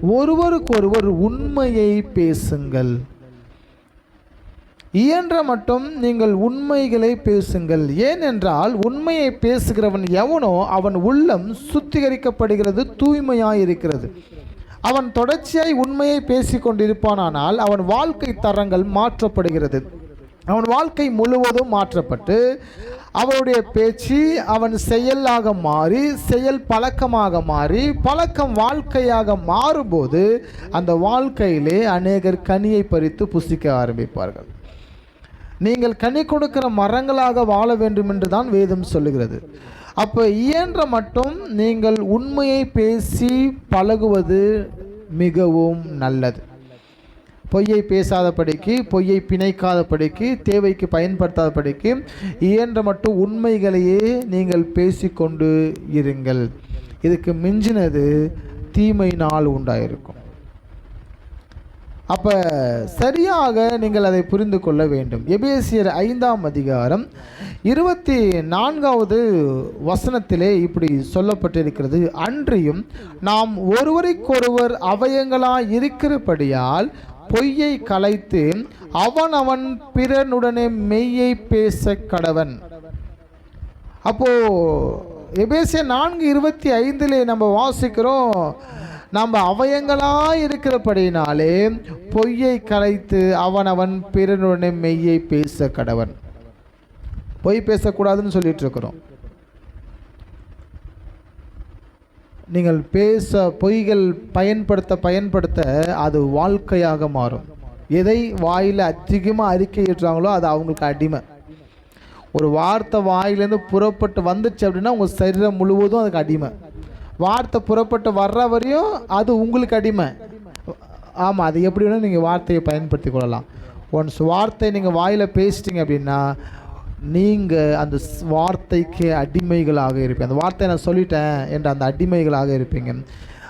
ஒருவருக்கொருவர் உண்மையை பேசுங்கள். இயன்ற மட்டும் நீங்கள் உண்மைகளை பேசுங்கள். ஏனென்றால் உண்மையை பேசுகிறவன் எவனோ அவன் உள்ளம் சுத்திகரிக்கப்படுகிறது தூய்மையாயிருக்கிறது. அவன் தொடர்ச்சியாய் உண்மையை பேசிக் கொண்டிருப்பானானால் அவன் வாழ்க்கை தரங்கள் மாற்றப்படுகிறது. அவன் வாழ்க்கை முழுவதும் மாற்றப்பட்டு அவனுடைய பேச்சு அவன் செயலாக மாறி செயல் பழக்கமாக மாறி பழக்கம் வாழ்க்கையாக மாறும்போது அந்த வாழ்க்கையிலே அநேகர் கனியை பறித்து புசிக்க ஆரம்பிப்பார்கள். நீங்கள் கனி கொடுக்கிற மரங்களாக வாழ வேண்டும் என்று தான் வேதம் சொல்லுகிறது. அப்போ இயன்ற மட்டும் நீங்கள் உண்மையை பேசி பழகுவது மிகவும் நல்லது. பொய்யை பேசாதபடிக்கு பொய்யை பிணைக்காதபடிக்கு தேவைக்கு பயன்படுத்தாதபடிக்கு இயன்ற மட்டும் உண்மைகளையே நீங்கள் பேசிக்கொண்டு இருங்கள். இதுக்கு மிஞ்சினது தீமை நாள் உண்டாயிருக்கும். அப்போ சரியாக நீங்கள் அதை புரிந்து கொள்ள வேண்டும். எபேசியர் ஐந்தாம் அதிகாரம் இருபத்தி நான்காவது வசனத்திலே இப்படி சொல்லப்பட்டிருக்கிறது. அன்றியும் நாம் ஒருவருக்கொருவர் அவயங்களாய் இருக்கிறபடியால் பொய்யை கலைத்து அவன் அவன் பிறனுடனே மெய்யை பேச கடவன். அப்போ எபேசிய நான்கு இருபத்தி ஐந்திலே நம்ம வாசிக்கிறோம் நம்ம அவயங்களாக இருக்கிறபடினாலே பொய்யை கலைத்து அவனவன் பிறனுடனே மெய்யை பேச கடவன். பொய் பேசக்கூடாதுன்னு சொல்லிட்டு இருக்கிறோம். நீங்கள் பேச பொய்கள் பயன்படுத்த பயன்படுத்த அது வாழ்க்கையாக மாறும். எதை வாயில் அதிகமாக அறிக்கையிடுறாங்களோ அது அவங்களுக்கு அடிமை. ஒரு வார்த்தை வாயிலேருந்து புறப்பட்டு வந்துச்சு அப்படின்னா உங்கள் சரீரம் முழுவதும் அதுக்கு அடிமை. வார்த்தை புறப்பட்டு வர்ற வரையும் அது உங்களுக்கு அடிமை. ஆமாம் அது எப்படி வேணால் நீங்கள் வார்த்தையை பயன்படுத்தி கொள்ளலாம். ஒன்ஸ் வார்த்தை நீங்கள் வாயில் பேசிட்டீங்க அப்படின்னா நீங்கள் அந்த ஸ்- வார்த்தைக்கு அடிமைகளாக இருப்பீங்க. அந்த வார்த்தையை நான் சொல்லிட்டேன் என்ற அந்த அடிமைகளாக இருப்பீங்க.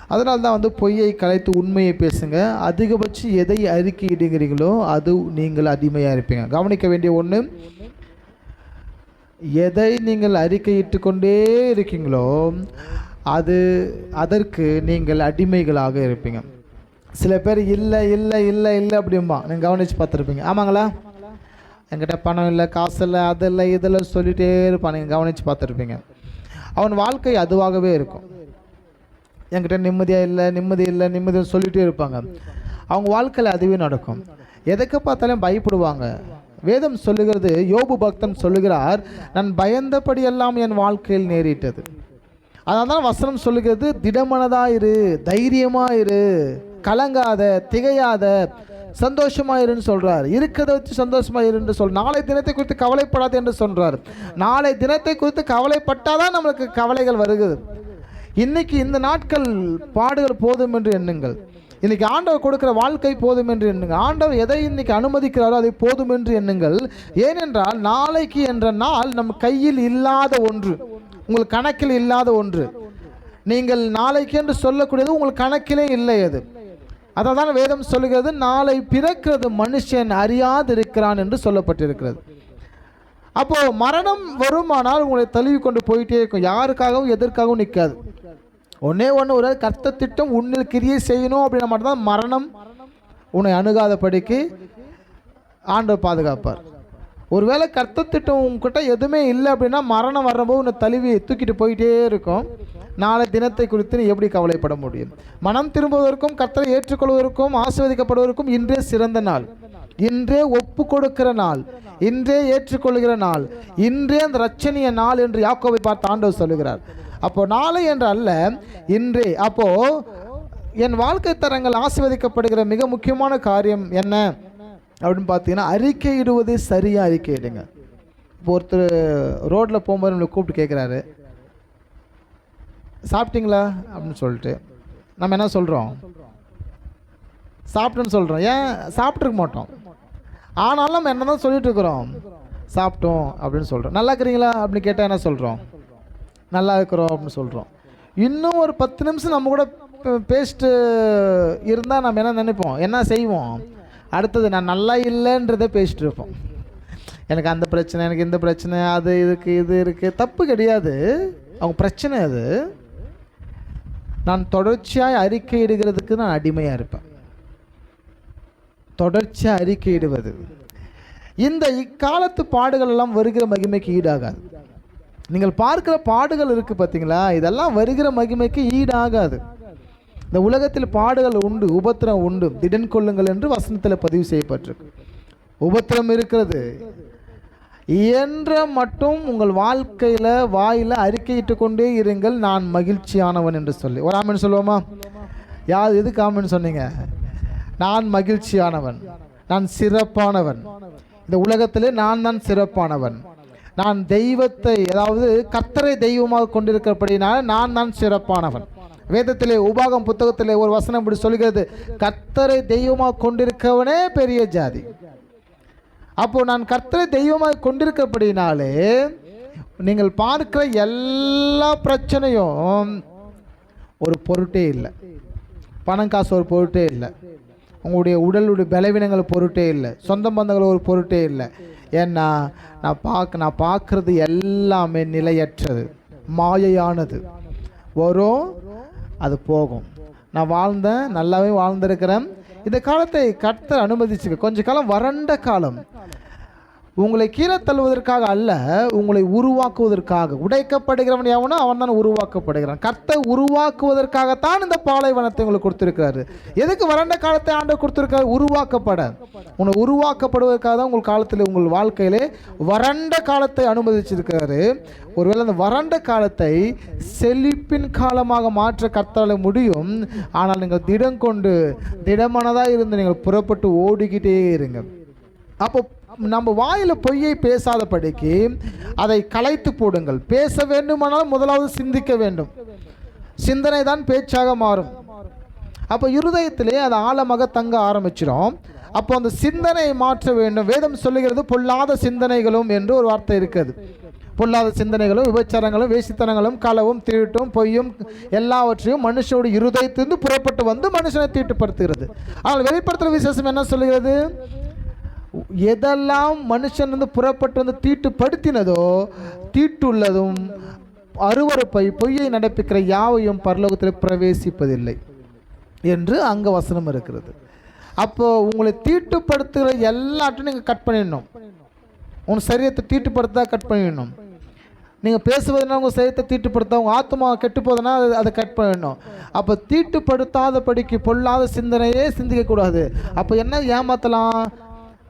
அதனால தான் வந்து பொய்யை கலைத்து உண்மையை பேசுங்க. அதிகபட்சம் எதை அறிக்கையிடுகிறீங்களோ அது நீங்கள் அடிமையாக இருப்பீங்க. கவனிக்க வேண்டிய ஒன்று எதை நீங்கள் அறிக்கையிட்டு கொண்டே இருக்கீங்களோ அது அதற்கு நீங்கள் அடிமைகளாக இருப்பீங்க. சில பேர் இல்லை இல்லை இல்லை இல்லை அப்படிம்பா. நீங்கள் கவனித்து பார்த்துருப்பீங்க. ஆமாங்களா? என்கிட்ட பணம் இல்லை காசு இல்லை அது இல்லை இதெல்லாம் சொல்லிகிட்டே இருப்பான் நீங்கள் கவனித்து பார்த்துருப்பீங்க. அவன் வாழ்க்கை அதுவாகவே இருக்கும். என்கிட்ட நிம்மதியாக இல்லை நிம்மதி இல்லை நிம்மதி சொல்லிகிட்டே இருப்பாங்க. அவங்க வாழ்க்கையில் அதுவே நடக்கும். எதுக்கு பார்த்தாலும் பயப்படுவாங்க. வேதம் சொல்லுகிறது யோபு பக்தன் சொல்லுகிறார் நான் பயந்தபடி எல்லாம் என் வாழ்க்கையில் நேரிட்டது. அதனால தான் வசனம் சொல்லுகிறது திடமனதாக இரு தைரியமாக இரு கலங்காத திகையாத சந்தோஷமாக இருன்னு சொல்கிறார் இருக்கிறத வச்சு சந்தோஷமாக இருந்து சொல் நாளை தினத்தை குறித்து கவலைப்படாது என்று சொல்கிறார் நாளை தினத்தை குறித்து கவலைப்பட்டால் தான் நம்மளுக்கு கவலைகள் வருகிறது. இன்றைக்கி இந்த நாட்கள் பாடுகள் போதும் என்று எண்ணுங்கள். இன்றைக்கி ஆண்டவர் கொடுக்குற வாழ்க்கை போதும் என்று எண்ணுங்கள். ஆண்டவர் எதை இன்றைக்கி அனுமதிக்கிறாரோ அதை போதும் என்று எண்ணுங்கள். ஏனென்றால் நாளைக்கு என்ற நாள் நம் கையில் இல்லாத ஒன்று. உங்கள் கணக்கில் இல்லாத ஒன்று. நீங்கள் நாளைக்கு என்று சொல்லக்கூடியது உங்கள் கணக்கிலே இல்லை அது. அதை தான் வேதம் சொல்லுகிறது நாளை பிறக்கிறது மனுஷன் அறியாதிருக்கிறான் என்று சொல்லப்பட்டிருக்கிறது. அப்போது மரணம் வருமானால் உங்களை தழுவி கொண்டு போயிட்டே இருக்கும். யாருக்காகவும் எதற்காகவும் நிற்காது. ஒன்னே ஒன்று ஒரு கர்த்த திட்டம் உன்னில் கிரியை செய்யணும் அப்படின்னா மட்டும்தான் மரணம் உன்னை அணுகாதபடிக்கு ஆண்டவர் பாதுகாப்பார். ஒருவேளை கர்த்த திட்டம் உங்ககிட்ட எதுவுமே இல்லை அப்படின்னா மரணம் வரும்போது உன்னை தழுவி தூக்கிட்டு போயிட்டே இருக்கும். நாளை தினத்தை குறித்து நீ எப்படி கவலைப்பட முடியும்? மனம் திரும்புவதற்கும் கர்த்தரை ஏற்றுக்கொள்வதற்கும் ஆசிர்வதிக்கப்படுவதற்கும் இன்றே சிறந்த நாள். இன்றே ஒப்பு கொடுக்கிற நாள். இன்றே ஏற்றுக்கொள்கிற நாள். இன்றே அந்த ரச்சனிய நாள் என்று யாக்கோவை பார்த்து ஆண்டவர் சொல்லுகிறார். அப்போ நாளை என்று அல்ல இன்றே. அப்போ என் வாழ்க்கை தரங்கள் ஆசிர்வதிக்கப்படுகிற மிக முக்கியமான காரியம் என்ன? அப்படின்னு பார்த்தீங்கன்னா அறிக்கையிடுவது சரியாக அறிக்கையிடுங்க. இப்போ ஒருத்தர் ரோட்டில் போகும்போது நம்மளை கூப்பிட்டு கேட்குறாரு சாப்பிட்டீங்களா? அப்படின்னு சொல்லிட்டு. நம்ம என்ன சொல்கிறோம் சாப்பிட்டோன்னு சொல்கிறோம் ஏன்? சாப்பிட்ருக்க மாட்டோம். ஆனாலும் நம்ம என்ன தான் சொல்லிட்டு இருக்கிறோம்? சாப்பிட்டோம் அப்படின்னு சொல்கிறோம் நல்லா இருக்கிறீங்களா? அப்படின்னு கேட்டால் என்ன சொல்கிறோம் நல்லா இருக்கிறோம் அப்படின்னு சொல்கிறோம் இன்னும் ஒரு பத்து நிமிஷம் நம்ம கூட பேஸ்ட்டு பேசிட்டு இருந்தால் நம்ம என்ன நினைப்போம்? என்ன செய்வோம்? அடுத்தது நான் நல்லா இல்லைன்றதை பேசிட்டு இருப்போம். எனக்கு அந்த பிரச்சனை எனக்கு இந்த பிரச்சனை அது இதுக்கு இது இருக்குது தப்பு கிடையாது. அவங்க பிரச்சனை அது. நான் தொடர்ச்சியாக அறிக்கையிடுகிறதுக்கு நான் அடிமையாக இருப்பேன். தொடர்ச்சியாக அறிக்கையிடுவது. இந்த இக்காலத்து பாடுகள் எல்லாம் வருகிற மகிமைக்கு ஈடாகாது. நீங்கள் பார்க்கிற பாடுகள் இருக்குது பார்த்தீங்களா? இதெல்லாம் வருகிற மகிமைக்கு ஈடாகாது. இந்த உலகத்தில் பாடுகள் உண்டு உபத்திரம் உண்டு. திடன் கொள்ளுங்கள் என்று வசனத்தில் பதிவு செய்யப்பட்டிருக்கு. உபத்திரம் இருக்கிறது. இயன்ற மட்டும் உங்கள் வாழ்க்கையில் வாயில் அறிக்கையிட்டு கொண்டே இருங்கள். நான் மகிழ்ச்சியானவன் என்று சொல்லி. ஒரு ஆமன் சொல்லுவோமா? யார் எது காமன் சொன்னீங்க? நான் மகிழ்ச்சியானவன். நான் சிறப்பானவன். இந்த உலகத்திலே நான் தான் சிறப்பானவன். நான் தெய்வத்தை அதாவது கர்த்தரை தெய்வமாக கொண்டிருக்கிறபடினால் நான் தான் சிறப்பானவன். வேதத்திலே உபாகம் புத்தகத்திலே ஒரு வசனம் இப்படி சொல்கிறது. கர்த்தரை தெய்வமாக கொண்டிருக்கவனே பெரிய ஜாதி. அப்போது நான் கர்த்தரை தெய்வமாக கொண்டிருக்கப்படினாலே நீங்கள் பார்க்கிற எல்லா பிரச்சனையும் ஒரு பொருட்டே இல்லை. பணம் காசு ஒரு பொருட்டே இல்லை. உங்களுடைய உடலுடைய பலவீனங்கள் பொருட்டே இல்லை. சொந்த பந்தங்கள் ஒரு பொருட்டே இல்லை. ஏன்னா நான் பார்க்க நான் பார்க்குறது எல்லாமே நிலையற்றது மாயையானது. வரும் அது போகும். நான் வாழ்ந்தேன் நல்லாவே வாழ்ந்திருக்கிறேன். இந்த காலத்தை கர்த்தர் அனுமதிச்சுங்க கொஞ்ச காலம் வறண்ட காலம். உங்களை கீழே தள்ளுவதற்காக அல்ல உங்களை உருவாக்குவதற்காக. உடைக்கப்படுகிறவன் எவனோ அவன் தான் உருவாக்கப்படுகிறான். கர்த்தை உருவாக்குவதற்காகத்தான் இந்த பாலைவனத்தை உங்களுக்கு கொடுத்துருக்காரு எதுக்கு வறண்ட காலத்தை ஆண்டு கொடுத்துருக்காரு உருவாக்கப்பட. உன்னை உருவாக்கப்படுவதற்காக தான் உங்கள் காலத்தில் உங்கள் வாழ்க்கையிலே வறண்ட காலத்தை அனுமதிச்சிருக்காரு ஒருவேளை அந்த வறண்ட காலத்தை செழிப்பின் காலமாக மாற்ற கர்த்தால முடியும். ஆனால் நீங்கள் திடம் கொண்டு திடமானதாக இருந்து நீங்கள் புறப்பட்டு ஓடிக்கிட்டே இருங்க. அப்போ நம்ம வாயில் பொய்யை பேசாதபடிக்கு அதை கலைத்து போடுங்கள். பேச வேண்டுமானால் முதலாவது சிந்திக்க வேண்டும். சிந்தனை தான் பேச்சாக மாறும். அப்போ இருதயத்திலே அது ஆழமாக தங்க ஆரம்பிச்சிடும் அப்போ அந்த சிந்தனையை மாற்ற வேண்டும். வேதம் சொல்லுகிறது பொல்லாத சிந்தனைகளும் என்று ஒரு வார்த்தை இருக்குது பொல்லாத சிந்தனைகளும் விபச்சாரங்களும் வேசித்தனங்களும் களவும் திருட்டும் பொய்யும் எல்லாவற்றையும் மனுஷனோட இருதயத்திலிருந்து புறப்பட்டு வந்து மனுஷனை தீட்டுப்படுத்துகிறது. ஆனால் வெளிப்படுத்துகிற விசேஷம் என்ன சொல்லுகிறது? எதெல்லாம் மனுஷன் வந்து புறப்பட்டு வந்து தீட்டுப்படுத்தினதோ தீட்டுள்ளதும் அருவறுப்பை பொய்யை நடப்பிக்கிற யாவையும் பரலோகத்தில் பிரவேசிப்பதில்லை என்று அங்கே வசனம் இருக்கிறது. அப்போது உங்களை தீட்டுப்படுத்துகிற எல்லாத்தையும் நீங்கள் கட் பண்ணிடணும். உன் சரீரத்தை தீட்டுப்படுத்தா கட் பண்ணிடணும். நீங்கள் பேசுவதுனா உங்கள் சரீரத்தை தீட்டுப்படுத்தா உங்கள் ஆத்மா கெட்டு போதுன்னா அது அதை கட் பண்ணிடணும். அப்போ தீட்டுப்படுத்தாத படிக்கு பொல்லாத சிந்தனையே சிந்திக்கக்கூடாது. அப்போ என்ன ஏமாற்றலாம்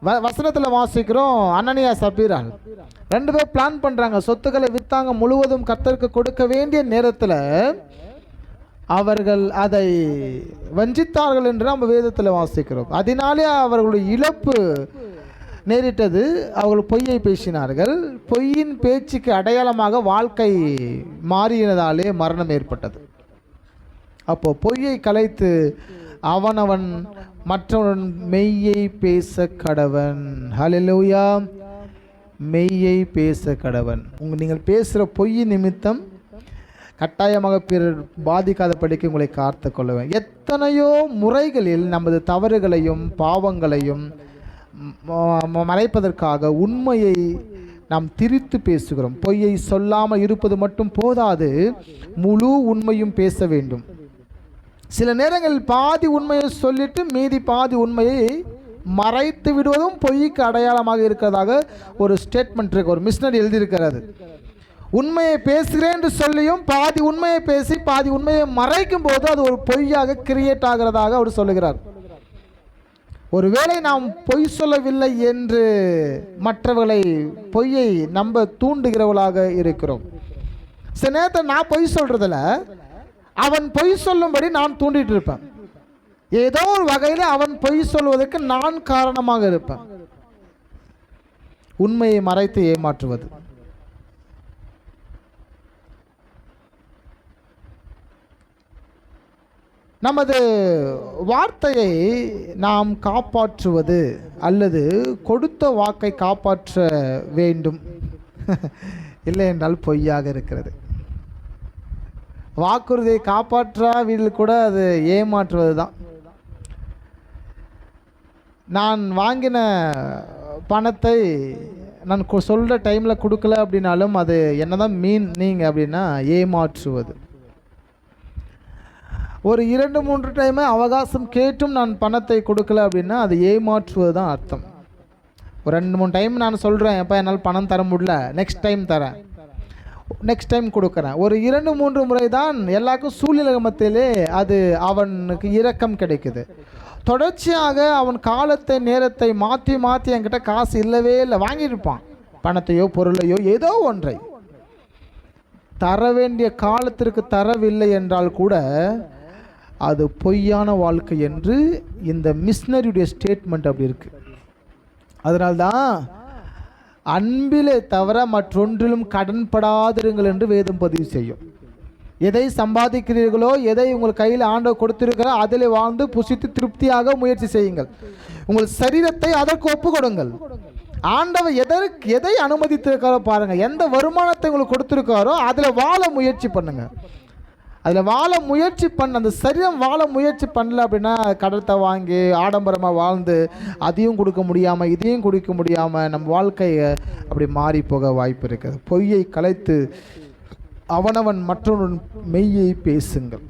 வ வசனத்தில் வாசிக்கிறோம் அனனியா சபீரால் ரெண்டு பேர் பிளான் பண்ணுறாங்க சொத்துக்களை விற்றாங்க முழுவதும் கர்த்தருக்கு கொடுக்க வேண்டிய நேரத்தில் அவர்கள் அதை வஞ்சித்தார்கள் என்று நம்ம வேதத்தில் வாசிக்கிறோம். அதனாலே அவர்களுடைய இழப்பு நேரிட்டது. அவர்கள் பொய்யை பேசினார்கள். பொய்யின் பேச்சுக்கு அடையாளமாக வாழ்க்கை மாறினதாலே மரணம் ஏற்பட்டது. அப்போது பொய்யை கலைத்து அவனவன் மற்றவன் மெய்யை பேச கடவன். ஹலெலூயா மெய்யை பேச கடவன். உங்க நீங்கள் பேசுகிற பொய் நிமித்தம் கட்டாயமாக பிறர் பாதிக்காதபடிக்கு உங்களை காத்து கொள்ளுவேன். எத்தனையோ முறைகளில் நமது தவறுகளையும் பாவங்களையும் மறைப்பதற்காக உண்மையை நாம் திரித்து பேசுகிறோம். பொய்யை சொல்லாமல் இருப்பது மட்டும் போதாது முழு உண்மையும் பேச வேண்டும். சில நேரங்களில் பாதி உண்மையை சொல்லிட்டு மீதி பாதி உண்மையை மறைத்து விடுவதும் பொய்க்கு அடையாளமாக இருக்கிறதாக ஒரு ஸ்டேட்மெண்ட் இருக்கு ஒரு மிஷினரி எழுதியிருக்கிறது. உண்மையை பேசுகிறேன் என்று சொல்லியும் பாதி உண்மையை பேசி பாதி உண்மையை மறைக்கும் போது அது ஒரு பொய்யாக கிரியேட் ஆகிறதாக அவர் சொல்லுகிறார். ஒருவேளை நாம் பொய் சொல்லவில்லை என்று மற்றவர்களை பொய்யை நம்ப தூண்டுகிறவர்களாக இருக்கிறோம். சில நேரத்தில் நான் பொய் சொல்றதில்ல அவன் பொய் சொல்லும்படி நான் தூண்டிட்டு இருப்பேன். ஏதோ ஒரு வகையில் அவன் பொய் சொல்வதற்கு நான் காரணமாக இருப்பேன். உண்மையை மறைத்து ஏமாற்றுவது. நமது வார்த்தையை நாம் காப்பாற்றுவது அல்லது கொடுத்த வாக்கை காப்பாற்ற வேண்டும். இல்லை என்றால் பொய்யாக இருக்கிறது. வாக்குறுதியை காப்பாற்றாவிடில் கூட அது ஏமாற்றுவது தான் நான் வாங்கின பணத்தை நான் கொ- டைமில் கொடுக்கல அப்படின்னாலும் அது என்னதான் மீன் நீங்கள் அப்படின்னா ஏமாற்றுவது. ஒரு இரண்டு மூன்று டைமே அவகாசம் கேட்டும் நான் பணத்தை கொடுக்கல அப்படின்னா அது ஏமாற்றுவது தான் அர்த்தம். ஒரு ரெண்டு மூணு டைம் நான் சொல்கிறேன் எப்போ என்னால் பணம் தர முடியல நெக்ஸ்ட் டைம் தரேன். நெக்ஸ்ட் டைம் கொடுக்குறேன். ஒரு இரண்டு மூன்று முறை தான் எல்லாருக்கும் சூழ்நிலகமத்திலே அது அவனுக்கு இரக்கம் கிடைக்குது. தொடர்ச்சியாக அவன் காலத்தை நேரத்தை மாற்றி மாற்றி என்கிட்ட காசு இல்லவே இல்லை. வாங்கியிருப்பான். பணத்தையோ பொருளையோ ஏதோ ஒன்றை. தர வேண்டிய காலத்திற்கு தரவில்லை என்றால் கூட அது பொய்யான வாழ்க்கை என்று இந்த மிஷினரியுடைய ஸ்டேட்மெண்ட் அப்படி இருக்குது அதனால்தான் அன்பிலே தவிர மற்றொன்றிலும் கடன்படாதிருங்கள் என்று வேதம் பதிவு செய்யும். எதை சம்பாதிக்கிறீர்களோ எதை உங்கள் கையில் ஆண்டவர் கொடுத்திருக்கிறோ அதில் வாழ்ந்து புசித்து திருப்தியாக முயற்சி செய்யுங்கள். உங்கள் சரீரத்தை அதற்கு ஒப்பு கொடுங்கள் ஆண்டவர் எதற்கு எதை அனுமதித்திருக்காரோ பாருங்கள் எந்த வருமானத்தை உங்களுக்கு கொடுத்துருக்காரோ அதில் வாழ முயற்சி பண்ணுங்கள் அதில் வாழ முயற்சி பண்ண அந்த சரீரம் வாழ முயற்சி பண்ணல அப்படின்னா கடத்தை வாங்கி ஆடம்பரமாக வாழ்ந்து அதையும் கொடுக்க முடியாமல் இதையும் கொடுக்க முடியாமல் நம்ம வாழ்க்கையை அப்படி மாறி போக வாய்ப்பு இருக்குது. பொய்யை கலைத்து அவனவன் மற்றொரு மெய்யை பேசுங்கள்.